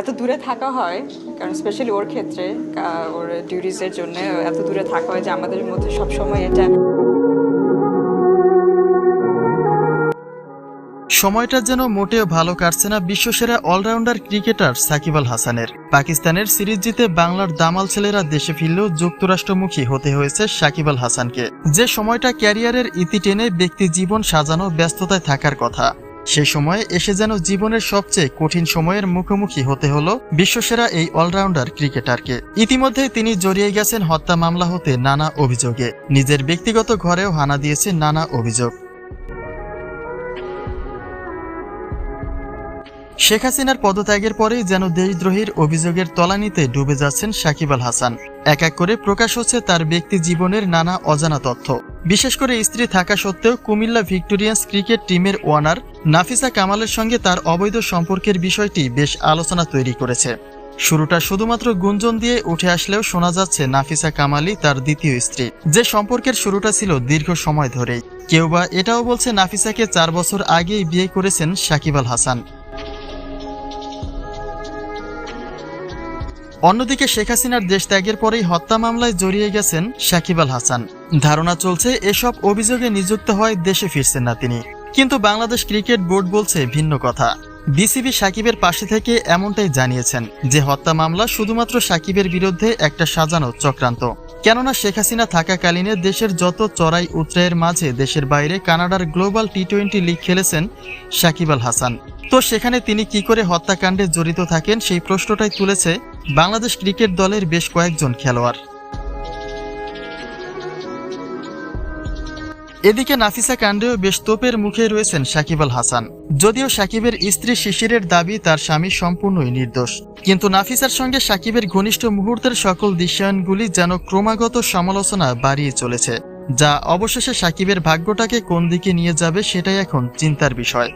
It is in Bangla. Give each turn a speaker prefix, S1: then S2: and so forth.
S1: এত দূরে থাকা হয়, কারণ স্পেশালি ওর ক্ষেত্রে ওর ডিউটিসের জন্য এত দূরে থাকা হয় যে আমাদের মধ্যে সবসময় এটা
S2: সময়টা যেন মোটেও ভালো কাটছে না বিশ্বসেরা অলরাউন্ডার ক্রিকেটার সাকিব আল হাসানের। পাকিস্তানের সিরিজ জিতে বাংলার দামাল ছেলেরা দেশে ফিরলেও যুক্তরাষ্ট্রমুখী হতে হয়েছে সাকিব আল হাসানকে। যে সময়টা ক্যারিয়ারের ইতি টেনে ব্যক্তি জীবন সাজানো ব্যস্ততায় থাকার কথা। সেই সময়ে এসে যেন জীবনের সবচেয়ে কঠিন সময়ের মুখোমুখি হতে হলো বিশ্বসেরা এই অলরাউন্ডার ক্রিকেটারকে। ইতিমধ্যে তিনি জড়িয়ে গেছেন হত্যা মামলা হতে নানা অভিযোগে। নিজের ব্যক্তিগত ঘরেও হানা দিয়েছে নানা অভিযোগ। শেখ হাসিনার পদত্যাগের পরেই যেন দেশদ্রোহীর অভিযোগের তলানিতে ডুবে যাচ্ছেন সাকিব আল হাসান। এক এক করে প্রকাশ হচ্ছে তার ব্যক্তি জীবনের নানা অজানা তথ্য। বিশেষ করে স্ত্রী থাকা সত্ত্বেও কুমিল্লা ভিক্টোরিয়ান্স ক্রিকেট টিমের ওয়ানার নাফিসা কামালের সঙ্গে তার অবৈধ সম্পর্কের বিষয়টি বেশ আলোচনা তৈরি করেছে। শুরুটা শুধুমাত্র গুঞ্জন দিয়ে উঠে আসলেও শোনা যাচ্ছে নাফিসা কামালি তার দ্বিতীয় স্ত্রী। যে সম্পর্কের শুরুটা ছিল দীর্ঘ সময় ধরেই। কেউ বা এটাও বলছে নাফিসাকে চার বছর আগেই বিয়ে করেছেন সাকিব আল হাসান। অন্যদিকে শেখ হাসিনার দেশ ত্যাগের পরেই হত্যা মামলায় জড়িয়ে গেছেন সাকিব আল হাসান। ধারণা চলছে এসব অভিযোগে নিযুক্ত হয় দেশে ফিরছেন না তিনি। কিন্তু বাংলাদেশ ক্রিকেট বোর্ড বলছে ভিন্ন কথা। বিসিবি সাকিবের পাশে থেকে এমনটাই জানিয়েছেন যে হত্যা মামলা শুধুমাত্র সাকিবের বিরুদ্ধে একটা সাজানো চক্রান্ত। কেননা শেখ হাসিনা থাকাকালীনে দেশের যত চড়াই উতরাইয়ের মাঝে দেশের বাইরে কানাডার গ্লোবাল টি টোয়েন্টি লিগ খেলেছেন সাকিব আল হাসান। তো সেখানে তিনি কি করে হত্যাকাণ্ডে জড়িত থাকেন সেই প্রশ্নটাই তুলেছে বাংলাদেশ ক্রিকেট দলের বেশ কয়েকজন খেলোয়াড়। এদিকে নাফিসা কাণ্ডেও বেশ তোপের মুখে রয়েছেন সাকিব আল হাসান। যদিও সাকিবের স্ত্রী শিশিরের দাবি, তার স্বামী সম্পূর্ণই নির্দোষ। কিন্তু নাফিসার সঙ্গে সাকিবের ঘনিষ্ঠ মুহূর্তের সকল দৃশ্যায়নগুলি যেন ক্রমাগত সমালোচনা বাড়িয়ে চলেছে, যা অবশেষে সাকিবের ভাগ্যটাকে কোন দিকে নিয়ে যাবে সেটাই এখন চিন্তার বিষয়।